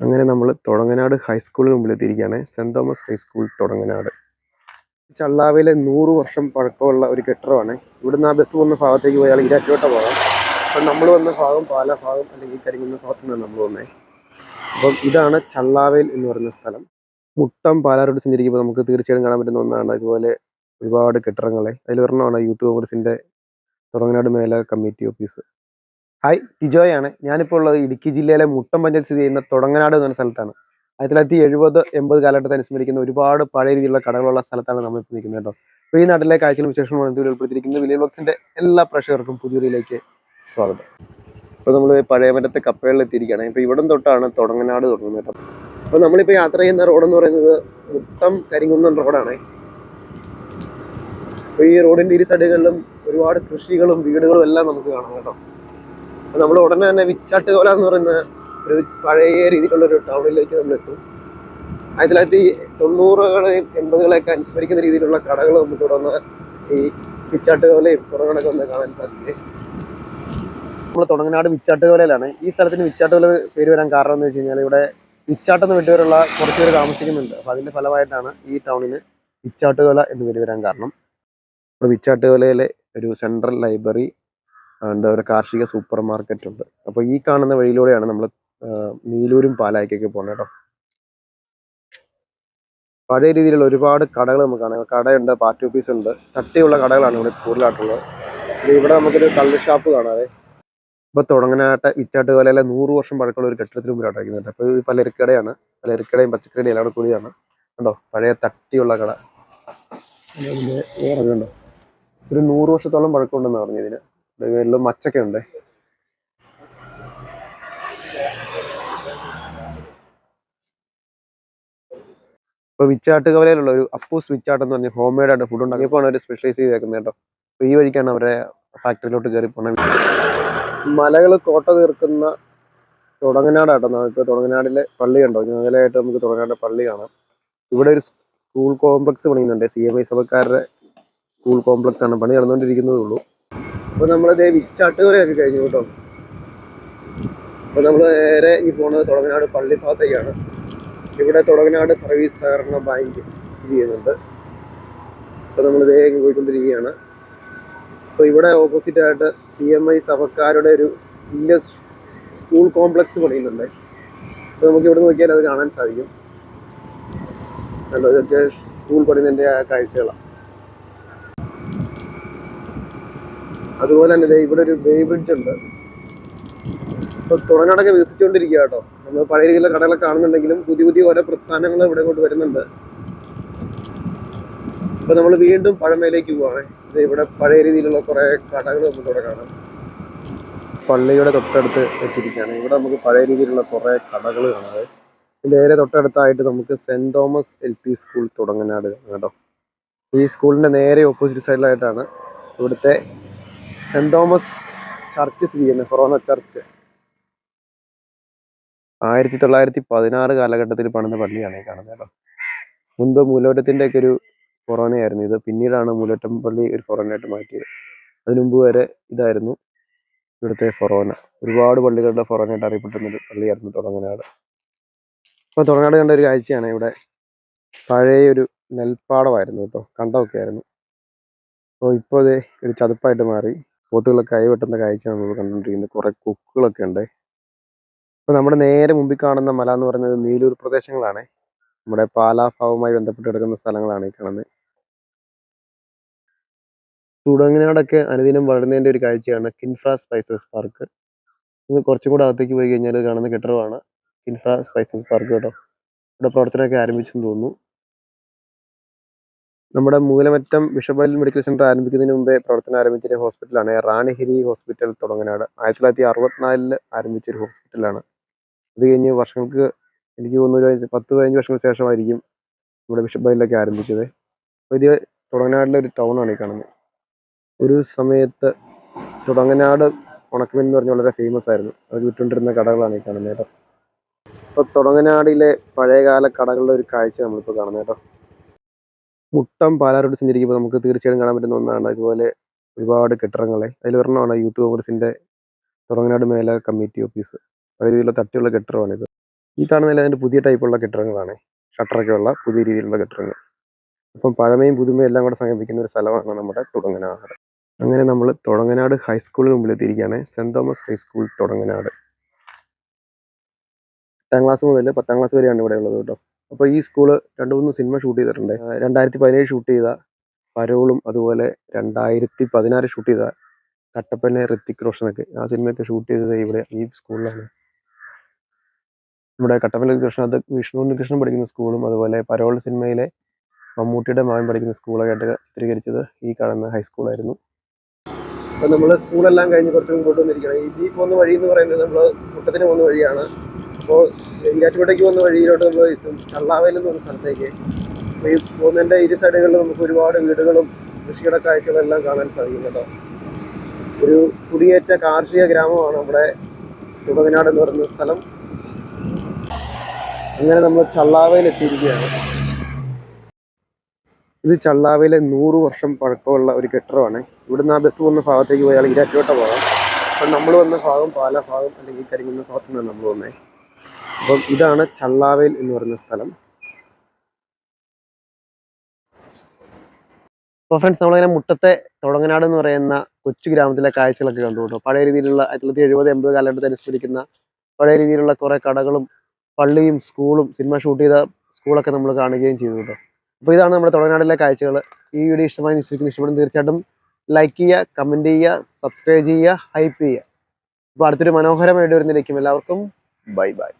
അങ്ങനെ നമ്മൾ തുടങ്ങനാട് ഹൈസ്കൂളിന് മുമ്പിൽ എത്തിയിരിക്കുകയാണ് saint Thomas high school Thudanganad. ചള്ളാവിലെ നൂറ് വർഷം പഴക്കമുള്ള ഒരു കെട്ടിടമാണ്. ഇവിടുന്ന് ആ ബസ് പോകുന്ന ഭാഗത്തേക്ക് പോയാൽ ഇരാറ്റോട്ട പോകാം അപ്പം നമ്മൾ വന്ന ഭാഗം പാല ഭാഗം അല്ലെങ്കിൽ കരിങ്ങുന്ന ഭാഗത്തു നിന്നാണ് നമ്മൾ വന്നത് അപ്പം ഇതാണ് ചള്ളാവേൽ എന്ന് പറയുന്ന സ്ഥലം. മുട്ടം പാലാരോട് സഞ്ചരിക്കുമ്പോൾ നമുക്ക് തീർച്ചയായും കാണാൻ പറ്റുന്ന ഒന്നാണ്. ഇതുപോലെ ഒരുപാട് കെട്ടിടങ്ങളെ. അതിലൊരെണ്ണമാണ് യൂത്ത് കോൺഗ്രസിന്റെ തുടങ്ങനാട് മേല കമ്മിറ്റി ഓഫീസ്. ഹായ് ടിജോയാണ് ഞാനിപ്പോൾ ഉള്ളത് ഇടുക്കി ജില്ലയിലെ മുട്ടം പഞ്ചായത്ത് സ്ഥിതി ചെയ്യുന്ന തുടങ്ങനാട് എന്ന സ്ഥലത്താണ്. ആയിരത്തി തൊള്ളായിരത്തി എഴുപത് എൺപത് കാലഘട്ടത്തെ അനുസ്മരിക്കുന്ന ഒരുപാട് പഴയ രീതിയിലുള്ള കടകളുള്ള സ്ഥലത്താണ് നമ്മൾ ഇപ്പോൾ നിൽക്കുന്നത് കേട്ടോ. അപ്പോൾ ഈ നാട്ടിലെ കാഴ്ചകളും വിശേഷങ്ങളും ഇതിൽ ഉൾപ്പെടുത്തിയിരിക്കുന്ന വില്ലേജ് ബോക്സിന്റെ എല്ലാ പ്രേക്ഷകർക്കും പുതിയൊരിയിലേക്ക് സ്വാഗതം. ഇപ്പോൾ നമ്മൾ പഴയമറ്റത്തെ കപ്പകളിലെത്തിയിരിക്കുകയാണ് ഇപ്പോൾ ഇവിടം തൊട്ടാണ് തുടങ്ങനാട് തുടങ്ങുന്നത് കേട്ടോ. അപ്പോൾ നമ്മളിപ്പോൾ യാത്ര ചെയ്യുന്ന റോഡെന്ന് പറയുന്നത് മുട്ടം കരിങ്കുന്നം റോഡാണ്. അപ്പോൾ ഈ റോഡിന്റെ ഇരു സൈഡുകളിലും ഒരുപാട് കൃഷികളും വീടുകളും എല്ലാം നമുക്ക് കാണാം കേട്ടോ. നമ്മൾ ഉടനെ തന്നെ വിച്ചാട്ടുകോല എന്ന് പറയുന്ന ഒരു പഴയ രീതിയിലുള്ള ഒരു ടൗണിലേക്ക് നമ്മൾ എത്തും. ആയിരത്തി തൊള്ളായിരത്തി തൊണ്ണൂറുകളെയും എൺപതുകളെയൊക്കെ അനുസ്മരിക്കുന്ന രീതിയിലുള്ള കടകൾ നമുക്ക് ഇവിടെ വന്ന് ഈ വിച്ചാട്ടുകോലയും പുറകണൊക്കെ ഒന്ന് കാണാൻ സാധിക്കും. നമ്മൾ തുടങ്ങനാട് വിച്ചാട്ടുകോലയിലാണ്. ഈ സ്ഥലത്തിന് വിച്ചാട്ടുകോല പേര് വരാൻ കാരണം എന്ന് വെച്ച് കഴിഞ്ഞാൽ ഇവിടെ വിച്ചാട്ടെന്ന് വീട്ടുകാരുള്ള കുറച്ച് പേര് താമസിക്കുന്നുണ്ട്. അപ്പോൾ അതിന്റെ ഫലമായിട്ടാണ് ഈ ടൗണിന് വിച്ചാട്ടുകോല എന്ന് പേര് വരാൻ കാരണം. അപ്പോൾ വിച്ചാട്ടുകോലയിലെ ഒരു സെൻട്രൽ ലൈബ്രറി ആൻഡ് ഒരു കാർഷിക സൂപ്പർ മാർക്കറ്റ് ഉണ്ട്. അപ്പോൾ ഈ കാണുന്ന വഴിയിലൂടെയാണ് നമ്മൾ നീലൂരും പാലായ്ക്കൊക്കെ പോകുന്നത് കേട്ടോ. പഴയ രീതിയിലുള്ള ഒരുപാട് കടകൾ നമുക്ക് കാണാം. കടയുണ്ട് പാർട്ടി ഓഫീസ് ഉണ്ട് തട്ടിയുള്ള കടകളാണ് ഇവിടെ കൂടുതലായിട്ടുള്ളത്. ഇത് ഇവിടെ നമുക്കൊരു കള്ള് ഷാപ്പ് കാണാതെ ഇപ്പൊ തുടങ്ങനാട്ട കാലയിലെ നൂറ് വർഷം പഴക്കമുള്ള ഒരു കെട്ടിടത്തിന് മുമ്പിലാണ് അടയ്ക്കുന്നുണ്ട് അപ്പോൾ ഈ പലചരക്കടയാണ് പലചരക്കടയും പച്ചക്കറിയും എല്ലാം കൂടെ കൂടിയാണ്. കണ്ടോ? പഴയ തട്ടിയുള്ള കട. വേറെ കണ്ടോ? ഒരു നൂറ് വർഷത്തോളം പഴക്കമുണ്ടെന്ന് പറഞ്ഞു ഇതിന്. ഇതിലും മച്ചൊക്കെ ഉണ്ട് ഇപ്പൊ വിച്ചാട്ട് കവലയിലുള്ള ഒരു അപ്പൂസ് വിച്ചാട്ട് എന്ന് പറഞ്ഞ ഹോം മെയ്ഡ് ആയിട്ട് ഫുഡ് ഉണ്ടാക്കിയപ്പോൾ അവർ സ്പെഷ്യലൈസ് ചെയ്തേക്കുന്നത് കേട്ടോ. അപ്പൊ ഈ വഴിക്കാണ് അവരെ ഫാക്ടറിയിലോട്ട് കയറി പോണത്. മലകൾ കോട്ട തീർക്കുന്ന തുടങ്ങനാടാട്ടോ നമുക്ക് തുടങ്ങനാടിലെ പള്ളി കണ്ടോ? ഞങ്ങളായിട്ട് നമുക്ക് തുടങ്ങനാട് പള്ളി കാണാം. ഇവിടെ ഒരു സ്കൂൾ കോംപ്ലക്സ് പണിയുന്നുണ്ട്. സി എം ഐ സഭക്കാരുടെ സ്കൂൾ കോംപ്ലക്സ് ആണ്. പണി നടന്നുകൊണ്ടിരിക്കുന്നതേ ഉള്ളൂ അപ്പൊ നമ്മളിത് വിച്ചാട്ടുകരയൊക്കെ കഴിഞ്ഞു കേട്ടോ. അപ്പൊ നമ്മൾ നേരെ ഈ പോകുന്നത് തുടങ്ങനാട് പള്ളി ഭാഗത്തേക്കാണ്. ഇവിടെ തുടങ്ങനാട് സർവീസ് സഹകരണ ബാങ്ക് സ്ഥിതി ചെയ്യുന്നുണ്ട്. അപ്പൊ നമ്മൾ ഇതേ പോയിക്കൊണ്ടിരിക്കുകയാണ്. അപ്പൊ ഇവിടെ ഓപ്പോസിറ്റ് ആയിട്ട് സി എം ഐ സഭക്കാരുടെ ഒരു വലിയ സ്കൂൾ കോംപ്ലക്സ് പണിയുന്നുണ്ട്. അപ്പൊ നമുക്ക് ഇവിടെ നോക്കിയാൽ അത് കാണാൻ സാധിക്കും. അല്ല ഇതൊക്കെ സ്കൂൾ പണിതിന്റെ കാഴ്ചകളാണ് അതുപോലെ തന്നെ ഇവിടെ ഒരു ബേ ബ്രിഡ്ജ് ഉണ്ട്. ഇപ്പൊ തുറങ്ങാടൊക്കെ വികസിച്ചുകൊണ്ടിരിക്കുക കേട്ടോ നമ്മൾ പഴയ രീതിയിലുള്ള കടകളൊക്കെ കാണുന്നുണ്ടെങ്കിലും പുതിയ പുതിയ ഓരോ പ്രസ്ഥാനങ്ങൾ ഇവിടെ കൊണ്ട് വരുന്നുണ്ട്. ഇപ്പൊ നമ്മൾ വീണ്ടും പഴമയിലേക്ക് പോവാണ്. ഇത് ഇവിടെ പഴയ രീതിയിലുള്ള കുറെ കടകൾ നമുക്ക് ഇവിടെ കാണാം. പള്ളിയുടെ തൊട്ടടുത്ത് എത്തിയിരിക്കുകയാണ്. ഇവിടെ നമുക്ക് പഴയ രീതിയിലുള്ള കുറെ കടകൾ കാണാം. ഇതിന്റെ നേരെ തൊട്ടടുത്തായിട്ട് നമുക്ക് saint Thomas L P school Thudanganad കേട്ടോ ഈ സ്കൂളിന്റെ നേരെ ഓപ്പോസിറ്റ് സൈഡിലായിട്ടാണ് ഇവിടുത്തെ സെന്റ് തോമസ് ചർച്ച് സ്ഥിതി ചെയ്യുന്നത് ഫൊറോന ചർച്ച് ആയിരത്തി തൊള്ളായിരത്തി പതിനാറ് കാലഘട്ടത്തിൽ പണിത പള്ളിയാണ് ഈ കാണുന്നത് കേട്ടോ. മുൻപ് മൂലോറ്റത്തിന്റെ ഒക്കെ ഒരു ഫൊറോനയായിരുന്നു ഇത്. പിന്നീടാണ് മൂലോറ്റം പള്ളി ഒരു ഫൊറോനയായിട്ട് മാറ്റിയത്. അതിനുമുമ്പ് വരെ ഇതായിരുന്നു ഇവിടുത്തെ ഫൊറോന ഒരുപാട് പള്ളികളുടെ ഫൊറോനയായിട്ട് അറിയപ്പെട്ടിരുന്ന ഒരു പള്ളിയായിരുന്നു തുടങ്ങനാട്. അപ്പോൾ തുടങ്ങനാട് കണ്ട ഒരു കാഴ്ചയാണ് ഇവിടെ. പഴയ ഒരു നെൽപ്പാടമായിരുന്നു കേട്ടോ. കണ്ടമൊക്കെ ആയിരുന്നു അപ്പോൾ ഇപ്പോൾ ഇത് ഒരു ചതുപ്പായിട്ട് മാറി. പോത്തുകളൊക്കെ കൈവെട്ടുന്ന കാഴ്ചയാണ് നമ്മൾ കണ്ടുകൊണ്ടിരിക്കുന്നത്. കുറേ കൊക്കുകളൊക്കെ ഉണ്ട്. അപ്പോൾ നമ്മുടെ നേരെ മുമ്പിൽ കാണുന്ന മല എന്ന് പറയുന്നത് നീലൂർ പ്രദേശങ്ങളാണ്. നമ്മുടെ പാലാ ഭാവുമായി ബന്ധപ്പെട്ട് കിടക്കുന്ന സ്ഥലങ്ങളാണ് ഈ കാണുന്നത്. തുടങ്ങിനാടൊക്കെ അനുദിനം വളരുന്നതിന്റെ ഒരു കാഴ്ചയാണ് കിൻഫ്രാ സ്പൈസസ് പാർക്ക്. ഇത് കുറച്ചും കൂടെ അകത്തേക്ക് പോയി കഴിഞ്ഞാൽ കാണുന്ന കെട്ടിടമാണ്. കിൻഫ്രാ സ്പൈസസ് പാർക്ക് കേട്ടോ. ഇവിടെ പ്രവർത്തനമൊക്കെ ആരംഭിച്ചെന്ന് തോന്നുന്നു. നമ്മുടെ മൂലമറ്റം ബിഷപ്പ് മെഡിക്കൽ സെന്റർ ആരംഭിക്കുന്നതിന് മുമ്പേ പ്രവർത്തനം ആരംഭിച്ച ഹോസ്പിറ്റലാണ്. റാണിഹിരി ഹോസ്പിറ്റൽ തുടങ്ങനാട് ആയിരത്തി തൊള്ളായിരത്തി അറുപത്തിനാലിൽ ആരംഭിച്ച ഒരു ഹോസ്പിറ്റലാണ്. അത് കഴിഞ്ഞ് വർഷങ്ങൾക്ക് എനിക്ക് തോന്നുന്നു പത്ത് പതിനഞ്ച് വർഷങ്ങൾക്ക് ശേഷമായിരിക്കും നമ്മുടെ ബിഷപ്പ് ബൈലിലൊക്കെ ആരംഭിച്ചത് ഇത് തുടങ്ങനാടിലെ ഒരു ടൗണാണ് ഈ കാണുന്നത്. ഒരു സമയത്ത് തുടങ്ങനാട് ഉണക്കമീൻ എന്ന് പറഞ്ഞ വളരെ ഫേമസ് ആയിരുന്നു. അത് വിട്ടുകൊണ്ടിരുന്ന കടകളാണ് ഈ കാണുന്നത് കേട്ടോ. അപ്പോൾ തുടങ്ങനാടിലെ പഴയകാല കടകളുടെ ഒരു കാഴ്ച നമ്മളിപ്പോൾ കാണുന്നത് കേട്ടോ. മുട്ടം പാലാരോട് സഞ്ചരിക്കുമ്പോൾ നമുക്ക് തീർച്ചയായും കാണാൻ പറ്റുന്ന ഒന്നാണ്. അതുപോലെ ഒരുപാട് കെട്ടിടങ്ങളെ. അതിലൊരെണ്ണമാണ് യൂത്ത് കോൺഗ്രസിന്റെ തുറങ്ങനാട് മേല കമ്മിറ്റി ഓഫീസ്. പല രീതിയിലുള്ള തട്ടിയുള്ള കെട്ടിടമാണിത് ഈ കാണുന്നതെല്ലാം അതിന്റെ പുതിയ ടൈപ്പുള്ള കെട്ടിടങ്ങളാണ്. ഷട്ടറൊക്കെ ഉള്ള പുതിയ രീതിയിലുള്ള കെട്ടിടങ്ങൾ. അപ്പം പഴമയും പുതുമയും എല്ലാം കൂടെ സംഗമിക്കുന്ന ഒരു സ്ഥലമാണ് നമ്മുടെ തുടങ്ങനാട്. അങ്ങനെ നമ്മൾ തുടങ്ങനാട് ഹൈസ്കൂളിന് മുമ്പിൽ എത്തിയിരിക്കുകയാണ്. Saint Thomas high school Thudanganad. എട്ടാം ക്ലാസ് മുതൽ പത്താം ക്ലാസ് വരെയാണ് ഇവിടെ ഉള്ളത് കേട്ടോ. അപ്പോൾ ഈ സ്കൂൾ രണ്ടു മൂന്ന് സിനിമ ഷൂട്ട് ചെയ്തിട്ടുണ്ട്. രണ്ടായിരത്തി പതിനേഴ് ഷൂട്ട് ചെയ്ത പരോളും അതുപോലെ രണ്ടായിരത്തി പതിനാറ് ഷൂട്ട് ചെയ്ത കട്ടപ്പന ഋത്തിക് റോഷനൊക്കെ ആ സിനിമയൊക്കെ ഷൂട്ട് ചെയ്തത് ഇവിടെ ഈ സ്കൂളിലാണ് നമ്മുടെ കട്ടപ്പന കൃഷ്ണ അത് വിഷ്ണു ഉണ്ണികൃഷ്ണൻ പഠിക്കുന്ന സ്കൂളും അതുപോലെ പരോൾ സിനിമയിലെ മമ്മൂട്ടിയുടെ മകൻ പഠിക്കുന്ന സ്കൂളായിട്ട് ചിത്രീകരിച്ചത് ഈ കാണുന്ന ഹൈസ്കൂളായിരുന്നു അപ്പോൾ നമ്മൾ സ്കൂളെല്ലാം കഴിഞ്ഞ് കുറച്ച് മുമ്പോട്ട് വന്നിരിക്കുകയാണ്. ഈ ഈ പോകുന്ന വഴി എന്ന് പറയുന്നത് നമ്മൾ മുട്ടത്തിന് പോകുന്ന വഴിയാണ്. അപ്പോൾ ഈരാറ്റുപേട്ടയ്ക്ക് പോകുന്ന വഴിയിലോട്ട് നമ്മൾ എത്തും കള്ളാവേൽ എന്ന് പറഞ്ഞ സ്ഥലത്തേക്ക് ഈ പോകുന്നതിന്റെ ഇരു സൈഡുകളിൽ നമുക്ക് ഒരുപാട് വീടുകളും കൃഷിയുടെ കാഴ്ചകളെല്ലാം കാണാൻ സാധിക്കും കേട്ടോ. ഒരു കുടിയേറ്റ കാർഷിക ഗ്രാമമാണ് നമ്മുടെ തുടങ്ങനാട് എന്ന് പറയുന്ന സ്ഥലം. അങ്ങനെ നമ്മൾ ചള്ളാവയിൽ എത്തിയിരിക്കുകയാണ്. ഇത് ചള്ളാവയിലെ നൂറ് വർഷം പഴക്കമുള്ള ഒരു കെട്ടിടമാണ്. ഇവിടുന്ന് ആ ബസ് പോകുന്ന ഭാഗത്തേക്ക് പോയാൽ ഇരാറ്റുപേട്ട പോകാം. അപ്പം നമ്മൾ വന്ന ഭാഗം പാല ഭാഗം അല്ലെങ്കിൽ കരിങ്ങുന്ന ഭാഗത്തു നിന്നാണ് നമ്മൾ വന്നത് അപ്പം ഇതാണ് ചള്ളാവേൽ എന്ന് പറയുന്ന സ്ഥലം. അപ്പോൾ ഫ്രണ്ട്സ് നമ്മളിങ്ങനെ മുട്ടത്തെ തുടങ്ങനാട് എന്ന് പറയുന്ന കൊച്ചു ഗ്രാമത്തിലെ കാഴ്ചകളൊക്കെ കണ്ടു കേട്ടോ. പഴയ രീതിയിലുള്ള ആയിരത്തി തൊള്ളായിരത്തി എഴുപത് എൺപത് കാലഘട്ടത്തെ അനുസ്മരിക്കുന്ന പഴയ രീതിയിലുള്ള കുറേ കടകളും പള്ളിയും സ്കൂളും സിനിമ ഷൂട്ട് ചെയ്ത സ്കൂളൊക്കെ നമ്മൾ കാണുകയും ചെയ്തു കേട്ടോ. അപ്പോൾ ഇതാണ് നമ്മുടെ തുടങ്ങനാടിലെ കാഴ്ചകൾ ഈ വീഡിയോ ഇഷ്ടമായി വിശ്വസിക്കുന്ന ഇഷ്ടപ്പെടും തീർച്ചയായിട്ടും ലൈക്ക് ചെയ്യുക കമന്റ് ചെയ്യുക സബ്സ്ക്രൈബ് ചെയ്യുക ഹൈപ്പ് ചെയ്യുക. അപ്പോൾ അടുത്തൊരു മനോഹരമായിട്ട് വരുന്നതിലേക്കും എല്ലാവർക്കും ബൈ ബൈ